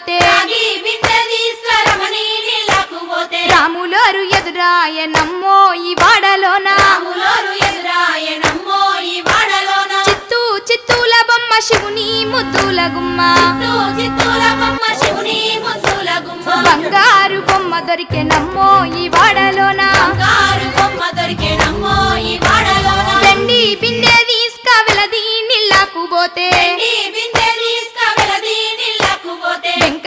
పోతే రాములోరు ఎదురాయ నమ్మో ఈ వాడలోన? చిత్తూ చిత్తూల బొమ్మ శివుని ముద్దుల గుమ్మ. బంగారు బొమ్మ దొరికే నమ్మో ఈ